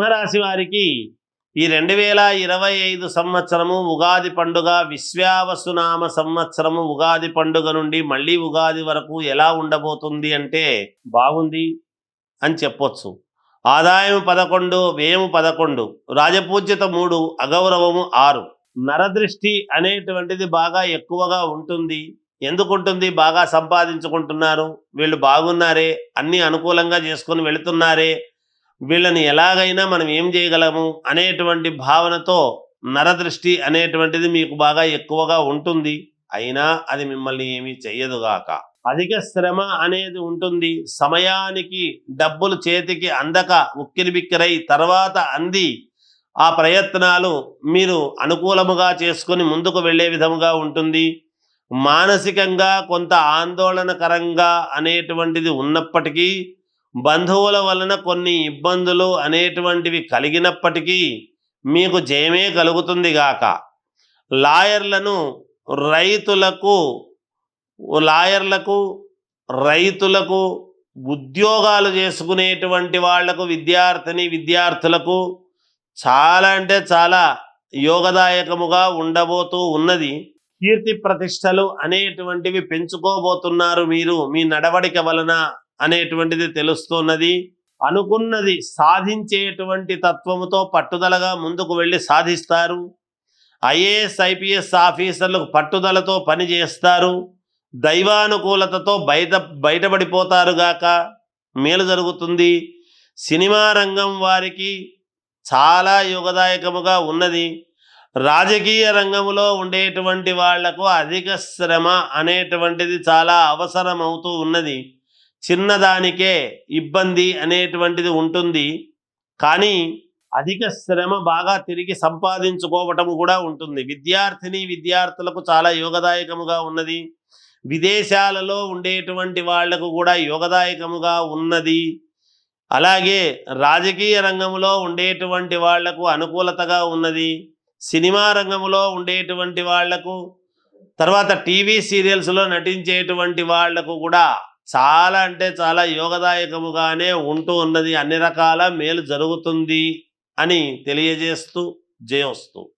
సింహరాశి వారికి ఈ రెండు వేల ఇరవై ఐదు సంవత్సరము ఉగాది పండుగ విశ్వావసునామ సంవత్సరము ఉగాది పండుగ నుండి మళ్ళీ ఉగాది వరకు ఎలా ఉండబోతుంది అంటే బాగుంది అని చెప్పొచ్చు. ఆదాయం పదకొండు వ్యయము పదకొండు రాజపూజ్యత మూడు అగౌరవము ఆరు. నరదృష్టి అనేటువంటిది బాగా ఎక్కువగా ఉంటుంది. ఎందుకుంటుంది బాగా సంపాదించుకుంటున్నారు. వీళ్ళు బాగున్నారే అన్ని అనుకూలంగా చేసుకొని వెళుతున్నారే వీళ్ళని ఎలాగైనా మనం ఏం చేయగలము అనేటువంటి భావనతో నరదృష్టి అనేటువంటిది మీకు బాగా ఎక్కువగా ఉంటుంది. అయినా అది మిమ్మల్ని ఏమీ చెయ్యదుగాక అధిక శ్రమ అనేది ఉంటుంది. సమయానికి డబ్బులు చేతికి అందక ఉక్కిరి బిక్కిరై తర్వాత అంది ఆ ప్రయత్నాలు మీరు అనుకూలముగా చేసుకొని ముందుకు వెళ్ళే విధముగా ఉంటుంది. మానసికంగా కొంత ఆందోళనకరంగా అనేటువంటిది ఉన్నప్పటికీ బంధువుల వలన కొన్ని ఇబ్బందులు అనేటువంటివి కలిగినప్పటికీ మీకు జయమే కలుగుతుంది గాక. లాయర్లను రైతులకు లాయర్లకు రైతులకు ఉద్యోగాలు చేసుకునేటువంటి వాళ్ళకు విద్యార్థిని విద్యార్థులకు చాలా అంటే చాలా యోగదాయకముగా ఉండబోతూ ఉన్నది. కీర్తి ప్రతిష్టలు అనేటువంటివి పెంచుకోబోతున్నారు మీరు మీ నడవడిక వలన. అనేటువంటిది తెలుస్తున్నది అనుకున్నది సాధించేటువంటి తత్వముతో పట్టుదలగా ముందుకు వెళ్ళి సాధిస్తారు. ఐఏఎస్ ఐపీఎస్ ఆఫీసర్లకు పట్టుదలతో పని చేస్తారు. దైవానుకూలతతో బయట బయటపడిపోతారు గాక మేలు జరుగుతుంది. సినిమా రంగం వారికి చాలా యోగదాయకముగా ఉన్నది. రాజకీయ రంగంలో ఉండేటువంటి వాళ్ళకు అధిక శ్రమ అనేటువంటిది చాలా అవసరం అవుతూ ఉన్నది. చిన్నదానికే ఇబ్బంది అనేటువంటిది ఉంటుంది. కానీ అధిక శ్రమ బాగా తిరిగి సంపాదించుకోవటం కూడా ఉంటుంది. విద్యార్థిని విద్యార్థులకు చాలా యోగదాయకముగా ఉన్నది. విదేశాలలో ఉండేటువంటి వాళ్ళకు కూడా యోగదాయకముగా ఉన్నది. అలాగే రాజకీయ రంగంలో ఉండేటువంటి వాళ్ళకు అనుకూలతగా ఉన్నది. సినిమా రంగంలో ఉండేటువంటి వాళ్ళకు తర్వాత టీవీ సీరియల్స్లో నటించేటువంటి వాళ్ళకు కూడా చాలా అంటే చాలా యోగదాయకముగానే ఉంటూ ఉన్నది. అన్ని రకాల మేలు జరుగుతుంది అని తెలియజేస్తూ జయోస్తూ.